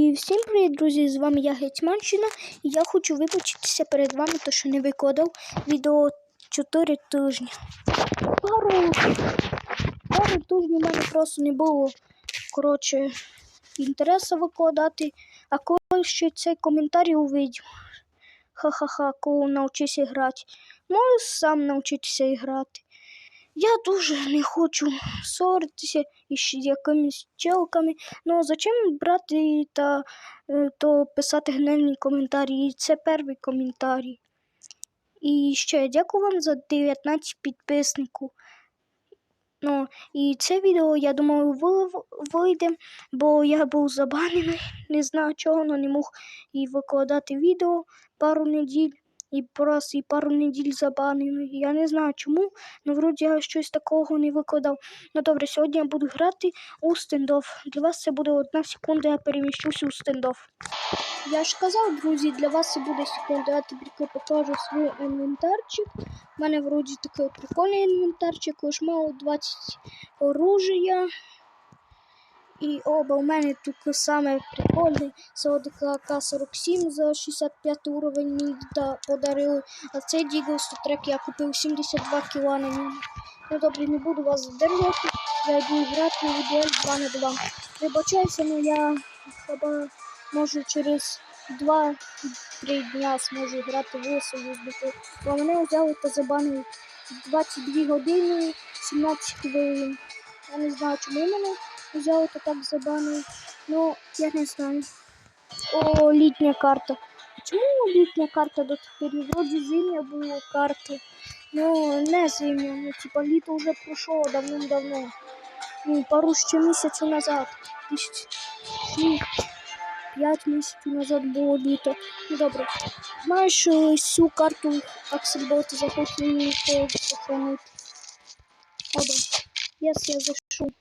І всім привіт, друзі! З вами я Гетьманщина, і я хочу вибачитися перед вами, то що не викладав відео 4 тижні. Пару, пару тижнів у мене просто не було коротше, інтересу викладати, а коли ще цей коментар увидів. Ха-ха-ха, коли навчився грати. Можу сам навчитися грати. Я дуже не хочу ссоритися із якимись челками. Ну зачем брати та е, то писати гневні коментарі? І Це перший коментарі. І ще дякую вам за 19 підписників. Ну, і це відео, я думаю, ви- вийде, бо я був забанений, не знаю чого, але не мог і викладати відео пару неділь. І просто і пару неділь забанений. Я не знаю чому, але вроді я щось такого не викладав. Ну добре, сьогодні я буду грати у стендоф. Для вас це буде одна секунда, я переміщуся у стендоф. Я ж казав, друзі, для вас це буде секунда. Я тобі покажу свій інвентарчик. У мене вроді такий прикольний інвентарчик, лише мало 20 оружия. І оба у мене тут саме прикольний. Це от АК-47 за 65 уровень мені подарили. А цей Дігл трек я купив 72 кіла на ньому. Ну добре, не буду вас задержувати. Я йду грати у дуель 2 на 2. Вибачайся, але я хіба можу через 2-3 дня зможу грати в союзники. Бо мене взяли та забанили 22 години 17 хвилин. Я не знаю, чому мене взяли та так забанили. Ну, я не знаю. О, літня карта. Чому літня карта до пір? Вроді зимня була карта. Ну, не зимня, ну типа літо вже пройшло давним-давно. Ну, пару ще місяців назад. Тисяч... П'ять місяців назад було літо. Ну добре. Знаєш, е, цю карту Аксельбота захочу мені сохранити. Оба. Yes, я зашу.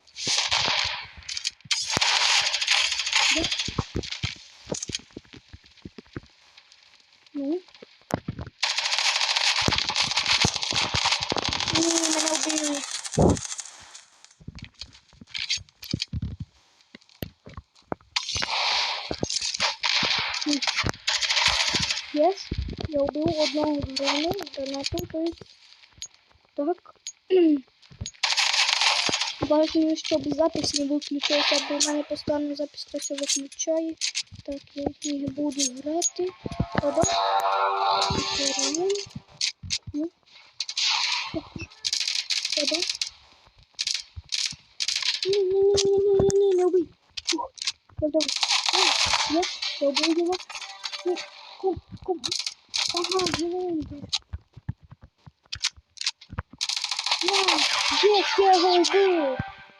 Ну. Ні, мене. Yes, я убил одного грану, гранату, то есть... Так. Важно, щоб запись не виключилася, бо в мене постійно запись то все виключає. Так, я не буду грати. Оба. Ну. Оба. Ні-ні-ні-ні-ні-ні, не убий. Я добре. Є, я убив його. Ні, кум, кум. Ага, зелений. Єс, я його убив.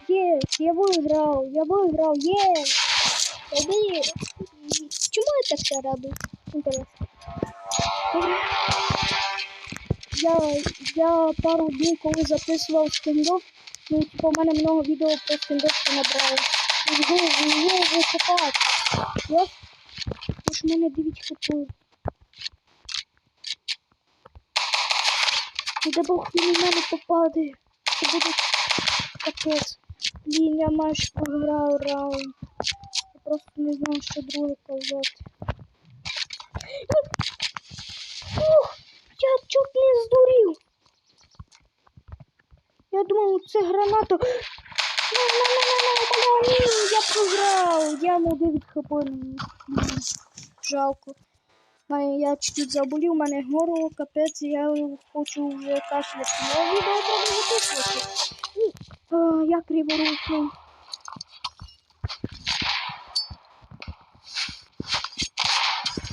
Єс, я виграв, я єс. Я виграв. Чому я так все роблю? Інтересно. Я, я пару днів, коли записував стендов, ну, типу, у мене много відео про стендов набрало. І голову, його викопати. Єс? Тож в мене 9 хп. І де Бог він у мене попаде. Це буде капець. Блін, я майже програв раунд. Я просто не знаю, що друге казати. Ух, я чуть не здурів. Я думав, це граната. На, на, на, на, на, на, ні, я програв. Я на 9 хп. Жалко. Я чуть-чуть заболів, у мене горло, капець, я хочу вже кашляти. Але відео треба записувати. А, я криворукий.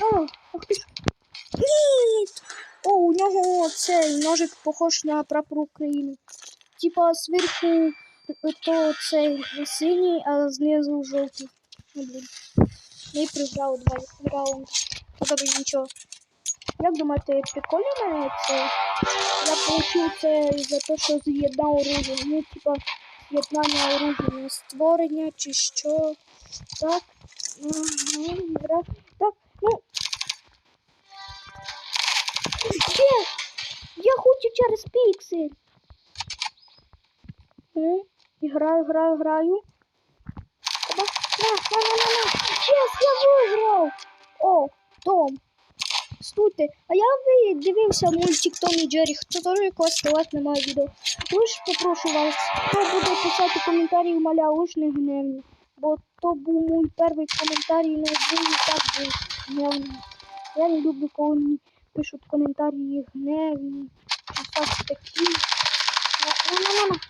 О, ах ти. Ні! О, у нього цей ножик похож на прапор України. Типа зверху е, то цей синій, а знизу жовтий. Ну, блін. Ми програли два раунди. Добре, нічого. Як думаєте, прикольно мене це? Я получив це за те, що з'єднав оружие. Ну, типа, з'єднання оружия, створення чи що. Так. Гра. Так, ну. Є! Я хочу через піксель. Ну, граю, граю, граю. На, на, на, на. Єс, я виграв! О, Том. Стуйте, а я ви дивився мультик Том і Джері, хто теж ставати на моє відео. Лиш попрошу вас, хто буде писати коментарі, маля, лиш не гневні. Бо то був мій перший коментарі, і не він так був гневний. Я не люблю, коли мені пишуть коментарі гневні, чи такі. На, на, на, на.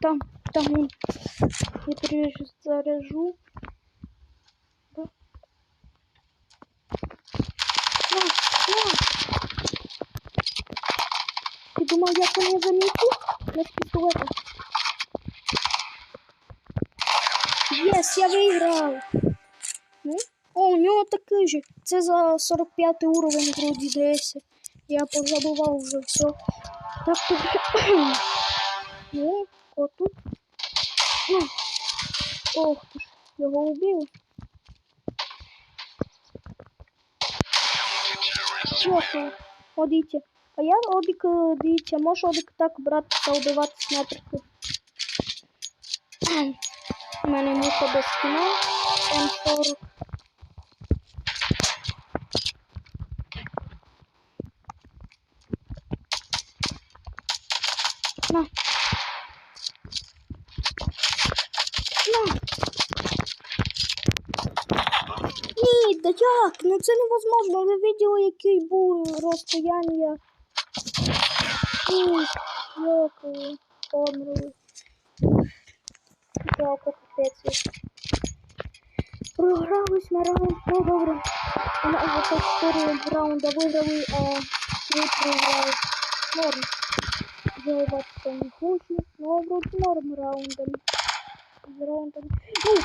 Там, там он. Я перезаряжу. Да. На, на. Ты думал, я это не заметил? На пистолета. Єс, я виграв. Ну? О, у нього такий же. Це за 45 уровень вроді десь. Я позабував вже все. Так тут. ну, отут. Ох ж, його убили. Чохо, ходите. А я обік, е, дивіться, може обік так брати та убивати снайперки. У мене муха без кіна. М40. На. На. Да як? Ну це невозможно. Ви виділи, який був розстояння. Ні, дякую. Помру. Жалко капець. Програлись на раунд. Ну добре. Нас за 4 раунда виграли, а 3 програли. Норм. Заливатися не хочу. Ну, вроде норм раундами. З раундами. Ну!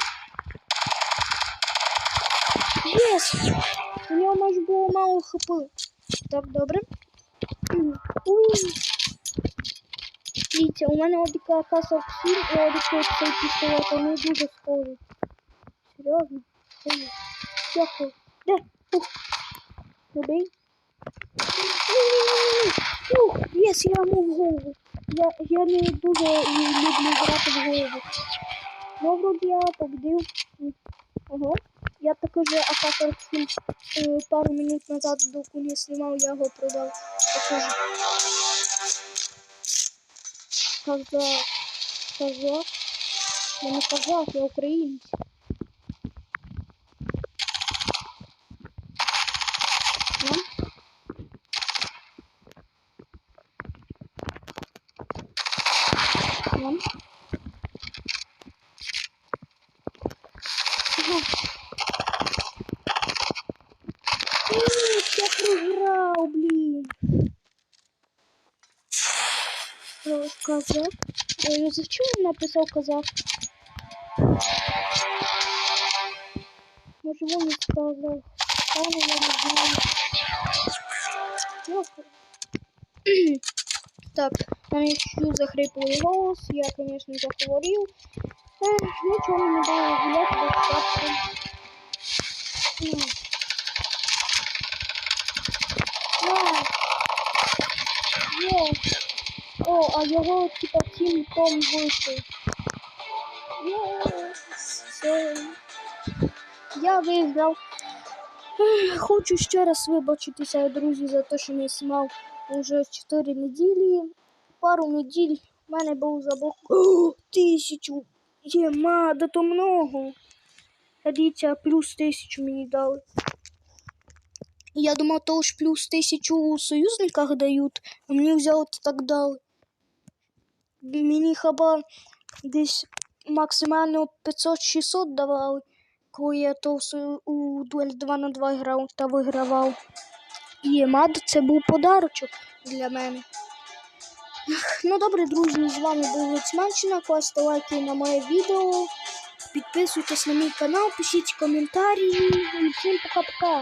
Єс! У нього майже було мало хп. Так, добре. Уй. Дивіться, у мене обіка К-47 і обіка цей пістолет, вони дуже схожі. Серйозно? Ой, Дякую. Де? Ух. Туди. Ух, єс, я йому в голову. Я, я не дуже люблю грати в голову. Ну, вроді я победив. М, Я такой же Акатор Хим пару минут назад доку не снимал, я його продав. Покажу. Казах. Казах. Я не казах, я українець. Ну. Ну. Ага. Ні, я програв, блін. Е, Казак. Ой, зачем він написав казак? Може він не сказав. Пане, я не знаю. Йохар. Так, там чуть захриплий голос, я, конечно, заговорил. Ех, нічого не було гуляти до шапки. Ну. На. Є. О, а його типа тім Том вийшов. Я виграв. Хочу ще раз вибачитися, друзі, за те, що не знімав уже 4 неділі. Пару неділь в мене був забух. О, тисячу. Єма, да то много. Дивіться, плюс тисячу мені дали. Я думав, то ж плюс тисячу у союзниках дають, а мені взяли так дали. Мені хаба десь максимально 500-600 давали, коли я то у дуель 2 на 2 грав та вигравав. Єма, це був подарочок для мене. Ну добре, друзі, з вами був Луцьманщина. Класьте лайки на моє відео. Підписуйтесь на мій канал, пишіть коментарі. І всім пока-пока.